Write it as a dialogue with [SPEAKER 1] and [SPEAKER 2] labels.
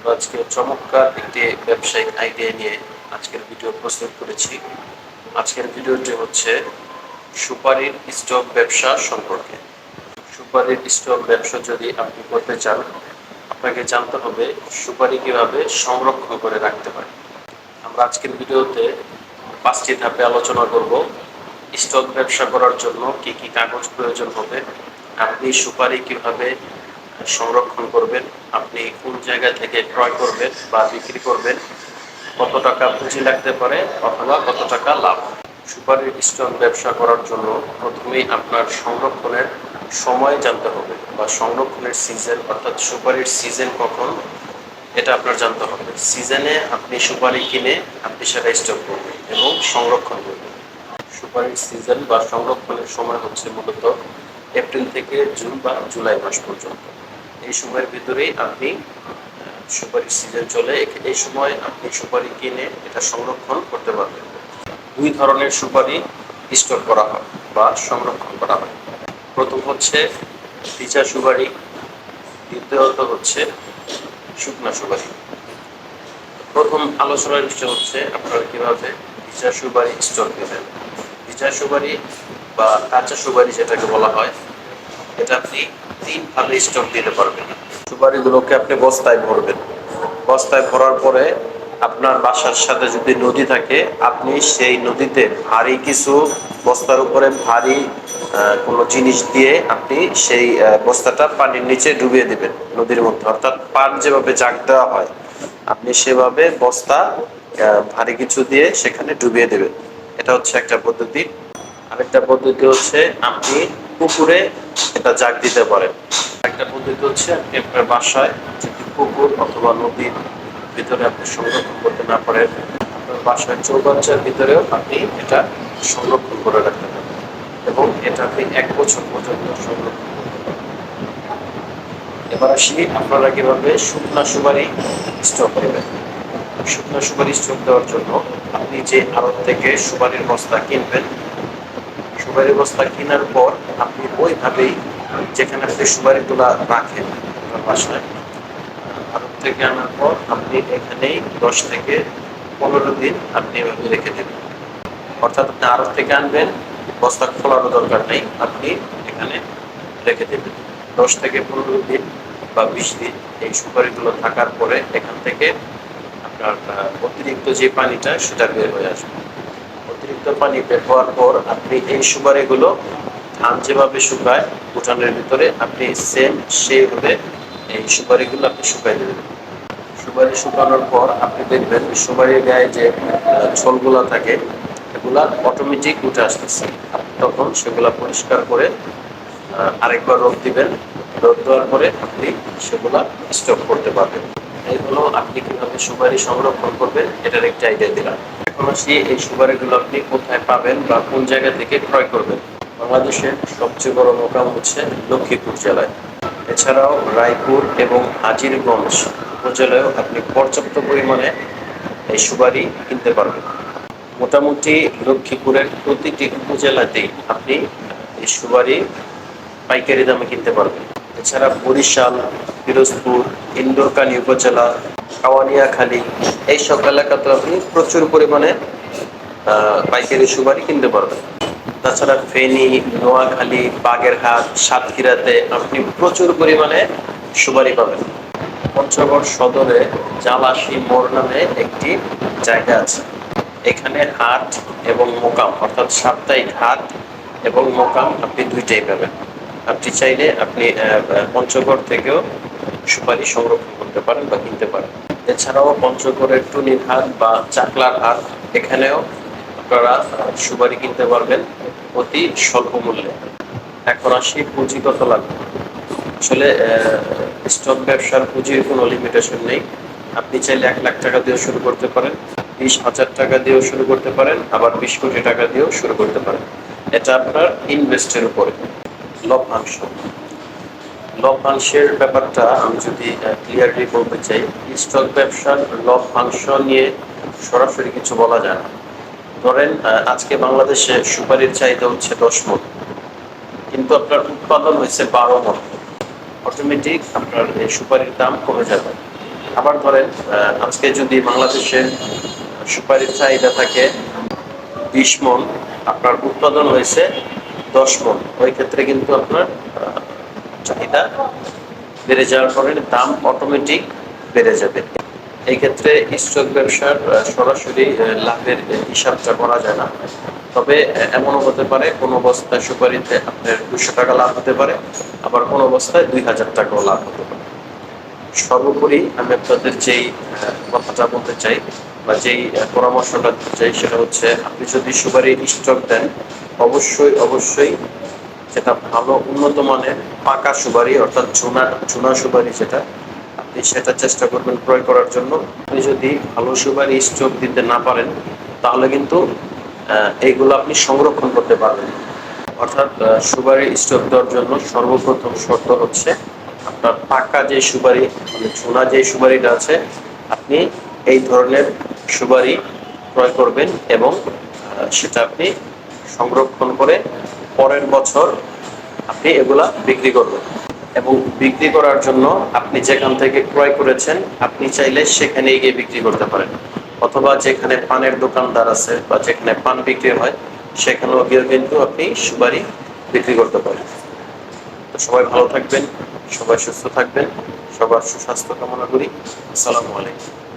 [SPEAKER 1] আমরা আজকে চমৎকার একটি ব্যবসায়িক আইডিয়া নিয়ে আজকের ভিডিও প্রস্তুত করেছি। আজকের ভিডিওটি হচ্ছে সুপারির স্টক ব্যবসা সম্পর্কে। সুপারির স্টক ব্যবসা যদি আপনি করতে চান, আপনাকে জানতে হবে সুপারি কীভাবে সংরক্ষণ করে রাখতে হয়। আমরা আজকের ভিডিওতে পাঁচটি ধাপে আলোচনা করব। স্টক ব্যবসা করার জন্য কি কি কাগজ প্রয়োজন হবে, আপনি সুপারি কীভাবে সংরক্ষণ করবেন, আপনি কোন জায়গা থেকে ক্রয় করবেন বা বিক্রি করবেন, কত টাকা পুঁজি লাগতে পারে অথবা কত টাকা লাভ। সুপারির স্টক ব্যবসা করার জন্য প্রথমেই আপনার সংরক্ষণের সময় জানতে হবে বা সংরক্ষণের সিজন অর্থাৎ সুপারির সিজন কখন, এটা আপনার জানতে হবে। সিজনে আপনি সুপারি কিনে আপনি সেটা স্টক করবেন এবং সংরক্ষণ করবেন। সুপারির সিজন বা সংরক্ষণের সময় হচ্ছে মূলত এপ্রিল থেকে জুন বা জুলাই মাস পর্যন্ত। এই সময়ের ভিতরেই আপনি সুপারির সিজন চলে এই সময় আপনি সুপারি কিনে এটা সংরক্ষণ করতে পারবেন। দুই ধরনের সুপারি স্টোর করা হয় বা সংরক্ষণ করা হয়। প্রথম হচ্ছে ভিজা সুপারি, দ্বিতীয়ত হচ্ছে শুকনা সুপারি। প্রথম আলোচনার বিষয় হচ্ছে আপনারা কীভাবে ভিজা সুপারি স্টোর করবেন ভিজা সুপারি বা কাঁচা সুপারি যেটাকে বলা হয় এটা আপনি তিন ভাবে স্টক দিতে পারবেন। সুপারিগুলোকে আপনি বস্তায় ভরবেন। বস্তায় ভরার পরে আপনার বাসার সাথে যদি নদী থাকে, আপনি সেই নদীতে ভারী কিছু বস্তার উপরে ভারী কোনো জিনিস দিয়ে আপনি সেই বস্তাটা পানির নিচে ডুবিয়ে দিবেন, নদীর মধ্যে। অর্থাৎ পান যেভাবে জাগ দেওয়া হয়, আপনি সেভাবে বস্তা ভারী কিছু দিয়ে সেখানে ডুবিয়ে দেবেন। এটা হচ্ছে একটা পদ্ধতি। আরেকটা পদ্ধতি হচ্ছে আপনি পুকুরে এটা জাগ দিতে পারেন একটা পদ্ধতি হচ্ছে আপনি বাসায় যদি পুকুর অথবা নদীর ভিতরে আপনি সংরক্ষণ করতে না পারেন, আপনার বাসায় চৌবাচ্চার ভিতরেও আপনি এটা সংরক্ষণ করে রাখতে পারেন এবং এটা আপনি এক বছর পর্যন্ত সংরক্ষণ করতে পারেন। এবার আসি, আপনারা কীভাবে শুকনা সুপারি স্টক করবেন শুকনা সুপারি স্টক দেওয়ার জন্য আপনি যে আড়ত থেকে সুপারির বস্তা কিনবেন সুপারি বস্তা কেনার পর আপনি ওইভাবেই যেখানে আপনি সুপারিগুলা রাখেন, আপনার বাসায়, আড়ত থেকে আনার পর আপনি এখানেই দশ থেকে পনেরো দিন আপনি এভাবে রেখে দেবেন। অর্থাৎ আপনি আড়ত থেকে আনবেন, বস্তা খোলারও দরকার নেই, আপনি এখানে রেখে দেবেন। দশ থেকে পনেরো দিন বা বিশ দিন এই সুপারিগুলো থাকার পরে এখান থেকে আপনার অতিরিক্ত যে পানিটা সেটা বের হয়ে আসবে। অতিরিক্ত পানি বের হওয়ার পর আপনি এই সুপারিগুলো ধান যেভাবে শুকায় উঠানের ভিতরে আপনি সেম সেইভাবে এই সুপারিগুলো আপনি শুকাই দেবেন। সুপারি শুকানোর পর আপনি দেখবেন সুপারির গায়ে যে ছোলগুলা থাকে, এগুলা অটোমেটিক উঠে আসতেছে। তখন সেগুলা পরিষ্কার করে আরেকবার রোদ দিবেন। রোদ দেওয়ার পরে আপনি সেগুলা স্টক করতে পারবেন। এই হলো আপনি কীভাবে সুপারি সংরক্ষণ করবেন, এটার একটা আইডিয়া দিলাম। আসি এই সুপারিগুলো আপনি কোথায় পাবেন বা কোন জায়গা থেকে ক্রয় করবেন? বাংলাদেশের সবচেয়ে বড় মোকাম হচ্ছে লক্ষ্মীপুর জেলায়। এছাড়াও রায়পুর এবং হাজিরগঞ্জ উপজেলায়ও আপনি পর্যাপ্ত পরিমাণে এই সুপারি কিনতে পারবেন। মোটামুটি লক্ষ্মীপুরের প্রতিটি উপজেলাতেই আপনি এই সুপারি পাইকারি দামে কিনতে পারবেন। এছাড়া বরিশাল, পিরোজপুর ইন্দোরকানি উপজেলা কাওয়ানিয়াখালী। এই সব এলাকাতে আপনি প্রচুর পরিমাণে পাইকারি সুপারি কিনতে পারবেন। তাছাড়া নোয়াখালী, বাগেরহাট, সাতক্ষীরাতে আপনি প্রচুর পরিমাণে সুপারি পাবেন। পঞ্চগড় সদরে জালাশি মোড় নামে একটি জায়গা আছে। এখানে হাট এবং মোকাম, অর্থাৎ সাপ্তাহিক হাট এবং মোকাম আপনি দুইটাই পাবেন। আপনি চাইলে আপনি পঞ্চগড় থেকেও সুপারি সংরক্ষণ করতে পারেন বা কিনতে পারেন। এছাড়াও পঞ্চগড়ের টুনির হাট বা চাকলার হাট এখানেও আপনারা সুপারি কিনতে পারবেন অতি স্বল্প মূল্যে। এখন আসি পুঁজি কত লাগবে? আসলে স্টক ব্যবসার পুঁজির কোনো লিমিটেশন নেই। আপনি চাইলে এক লাখ টাকা দিয়েও শুরু করতে পারেন, বিশ হাজার টাকা দিয়েও শুরু করতে পারেন, আবার বিশ কোটি টাকা দিয়েও শুরু করতে পারেন। এটা আপনার ইনভেস্টের উপরে, লভ্যাংশ। লভ্যাংশের ব্যাপারটা আমি যদি ক্লিয়ারলি বলতে চাই স্টক ব্যবসার লভ্যাংশ নিয়ে সরাসরি কিছু বলা যায় না। ধরেন আজকে বাংলাদেশে সুপারির চাহিদা হচ্ছে দশ মন, কিন্তু আপনার উৎপাদন হয়েছে বারো মন। অটোমেটিক আপনার সুপারির দাম কমে যাবে। আবার ধরেন আজকে যদি বাংলাদেশে সুপারির চাহিদা থাকে বিশ মন, আপনার উৎপাদন হয়েছে দশ মন, ওই ক্ষেত্রে কিন্তু আপনার চাহিদা বেড়ে যাওয়ার কারণে দাম অটোমেটিক বেড়ে যাবে। এই ক্ষেত্রে স্টক ব্যবসার সরাসরি লাভের হিসাবটা করা যায় না। তবে এমনও হতে পারে, কোনো অবস্থায় সুপারিতে আপনার দুশো টাকা লাভ হতে পারে, আবার কোনো অবস্থায় দুই হাজার টাকাও লাভ হতে পারে। সর্বোপরি আমি আপনাদের যেই কথাটা বলতে চাই বা যেই পরামর্শটা দিতে চাই সেটা হচ্ছে, আপনি যদি সুপারি স্টক দেন, অবশ্যই অবশ্যই যেটা ভালো, উন্নত মানের, পাকা সুপারি, অর্থাৎ চুনা চুনা সুপারি যেটা, আপনি সেটা চেষ্টা করবেন ক্রয় করার জন্য। আপনি যদি ভালো সুপারি স্টক দিতে না পারেন, তাহলে কিন্তু এইগুলো আপনি সংরক্ষণ করতে পারবেন। অর্থাৎ সুপারি স্টক দেওয়ার জন্য সর্বপ্রথম শর্ত হচ্ছে, আপনার পাকা যে সুপারি মানে চুনা যে সুপারিটা আছে, আপনি এই ধরনের সুপারি ক্রয় করবেন এবং সেটা আপনি সংরক্ষণ করে পরের বছর আপনি এগুলা বিক্রি করবেন। এবং বিক্রি করার জন্য আপনি যেখান থেকে ক্রয় করেছেন, আপনি চাইলে সেখানে গিয়ে বিক্রি করতে পারেন। অথবা যেখানে পানের দোকানদার আছে বা যেখানে পান বিক্রি হয়, সেখানেও গিয়ে কিন্তু আপনি সুপারি বিক্রি করতে পারেন। তো সবাই ভালো থাকবেন, সবাই সুস্থ থাকবেন, সবার সুস্বাস্থ্য কামনা করি। আসসালামু আলাইকুম।